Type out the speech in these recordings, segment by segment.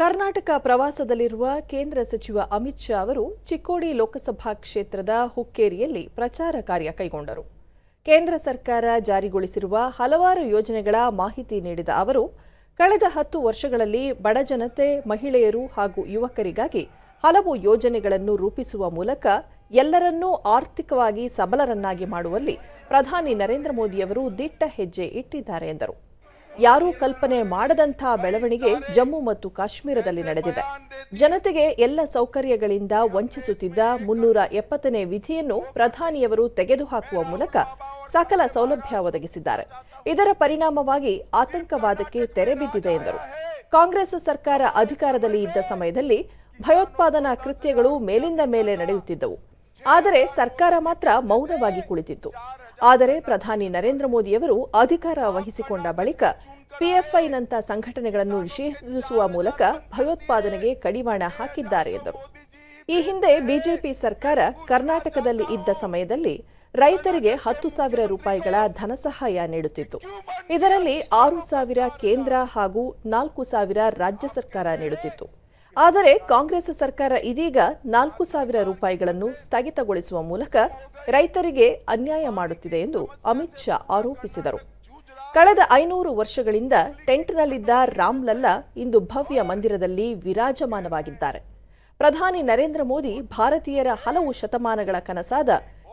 ಕರ್ನಾಟಕ ಪ್ರವಾಸದಲ್ಲಿರುವ ಕೇಂದ್ರ ಸಚಿವ ಅಮಿತ್ ಶಾ ಅವರು ಚಿಕ್ಕೋಡಿ ಲೋಕಸಭಾ ಕ್ಷೇತ್ರದ ಹುಕ್ಕೇರಿಯಲ್ಲಿ ಪ್ರಚಾರ ಕಾರ್ಯ ಕೈಗೊಂಡರು. ಕೇಂದ್ರ ಸರ್ಕಾರ ಜಾರಿಗೊಳಿಸಿರುವ ಹಲವಾರು ಯೋಜನೆಗಳ ಮಾಹಿತಿ ನೀಡಿದ ಅವರು, ಕಳೆದ ಹತ್ತು ವರ್ಷಗಳಲ್ಲಿ ಬಡಜನತೆ ಮಹಿಳೆಯರು ಹಾಗೂ ಯುವಕರಿಗಾಗಿ ಹಲವು ಯೋಜನೆಗಳನ್ನು ರೂಪಿಸುವ ಮೂಲಕ ಎಲ್ಲರನ್ನೂ ಆರ್ಥಿಕವಾಗಿ ಸಬಲರನ್ನಾಗಿ ಮಾಡುವಲ್ಲಿ ಪ್ರಧಾನಿ ನರೇಂದ್ರ ಮೋದಿಯವರು ದಿಟ್ಟ ಹೆಜ್ಜೆ ಇಟ್ಟಿದ್ದಾರೆ ಎಂದರು. ಯಾರೂ ಕಲ್ಪನೆ ಮಾಡದಂಥ ಬೆಳವಣಿಗೆ ಜಮ್ಮು ಮತ್ತು ಕಾಶ್ಮೀರದಲ್ಲಿ ನಡೆದಿದೆ. ಜನತೆಗೆ ಎಲ್ಲ ಸೌಕರ್ಯಗಳಿಂದ ವಂಚಿಸುತ್ತಿದ್ದ ಮುನ್ನೂರ ಎಪ್ಪತ್ತನೇ ವಿಧಿಯನ್ನು ಪ್ರಧಾನಿಯವರು ತೆಗೆದುಹಾಕುವ ಮೂಲಕ ಸಕಲ ಸೌಲಭ್ಯ ಒದಗಿಸಿದ್ದಾರೆ. ಇದರ ಪರಿಣಾಮವಾಗಿ ಆತಂಕವಾದಕ್ಕೆ ತೆರೆ ಬಿದ್ದಿದೆ ಎಂದರು. ಕಾಂಗ್ರೆಸ್ ಸರ್ಕಾರ ಅಧಿಕಾರದಲ್ಲಿ ಇದ್ದ ಸಮಯದಲ್ಲಿ ಭಯೋತ್ಪಾದನಾ ಕೃತ್ಯಗಳು ಮೇಲಿಂದ ಮೇಲೆ ನಡೆಯುತ್ತಿದ್ದವು. ಆದರೆ ಸರ್ಕಾರ ಮಾತ್ರ ಮೌನವಾಗಿ ಕುಳಿತಿತ್ತು. ಆದರೆ ಪ್ರಧಾನಿ ನರೇಂದ್ರ ಮೋದಿಯವರು ಅಧಿಕಾರ ವಹಿಸಿಕೊಂಡ ಬಳಿಕ ಪಿಎಫ್ಐನಂಥ ಸಂಘಟನೆಗಳನ್ನು ನಿಷೇಧಿಸುವ ಮೂಲಕ ಭಯೋತ್ಪಾದನೆಗೆ ಕಡಿವಾಣ ಹಾಕಿದ್ದಾರೆ ಎಂದರು. ಈ ಹಿಂದೆ ಬಿಜೆಪಿ ಸರ್ಕಾರ ಕರ್ನಾಟಕದಲ್ಲಿ ಇದ್ದ ಸಮಯದಲ್ಲಿ ರೈತರಿಗೆ ಹತ್ತು ಸಾವಿರ ರೂಪಾಯಿಗಳ ಧನಸಹಾಯ ನೀಡುತ್ತಿತ್ತು. ಇದರಲ್ಲಿ ಆರು ಸಾವಿರ ಕೇಂದ್ರ ಹಾಗೂ ನಾಲ್ಕು ಸಾವಿರ ರಾಜ್ಯ ಸರ್ಕಾರ ನೀಡುತ್ತಿತ್ತು. ಆದರೆ ಕಾಂಗ್ರೆಸ್ ಸರ್ಕಾರ ಇದೀಗ ನಾಲ್ಕು ಸಾವಿರ ರೂಪಾಯಿಗಳನ್ನು ಸ್ಥಗಿತಗೊಳಿಸುವ ಮೂಲಕ ರೈತರಿಗೆ ಅನ್ಯಾಯ ಮಾಡುತ್ತಿದೆ ಎಂದು ಅಮಿತ್ ಶಾ ಆರೋಪಿಸಿದರು. ಕಳೆದ ಐನೂರು ವರ್ಷಗಳಿಂದ ಟೆಂಟ್ನಲ್ಲಿದ್ದ ರಾಮ್ಲಲ್ಲಾ ಇಂದು ಭವ್ಯ ಮಂದಿರದಲ್ಲಿ ವಿರಾಜಮಾನವಾಗಿದ್ದಾರೆ. ಪ್ರಧಾನಿ ನರೇಂದ್ರ ಮೋದಿ ಭಾರತೀಯರ ಹಲವು ಶತಮಾನಗಳ ಕನಸಾದ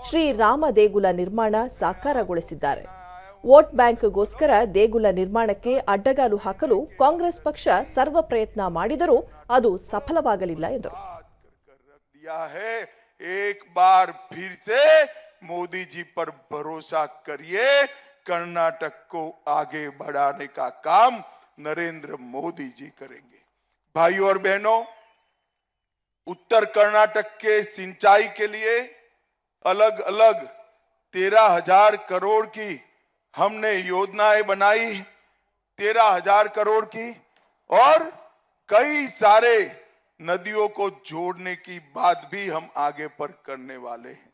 ಶ್ರೀರಾಮ ದೇಗುಲ ನಿರ್ಮಾಣ ಸಾಕಾರಗೊಳಿಸಿದ್ದಾರೆ. ವೋಟ್ ಬ್ಯಾಂಕ್ಗೋಸ್ಕರ ದೇಗುಲ ನಿರ್ಮಾಣಕ್ಕೆ ಅಡ್ಡಗಾಲು ಹಾಕಲು ಕಾಂಗ್ರೆಸ್ ಪಕ್ಷ ಸರ್ವ ಪ್ರಯತ್ನ ಮಾಡಿದರೂ ಅದು ಸಫಲವಾಗಲಿಲ್ಲ ಎಂದರು कर रख दिया है एक बार फिर से मोदी जी पर भरोसा करिए कर्नाटक को आगे बढ़ाने का काम नरेंद्र मोदी जी करेंगे भाइयों और बहनों उत्तर कर्नाटक के सिंचाई के लिए अलग अलग तेरह हजार करोड़ की हमने योजनाएँ बनाई तेरह हज़ार करोड़ की और कई सारे नदियों को जोड़ने की बात भी हम आगे पर करने वाले हैं।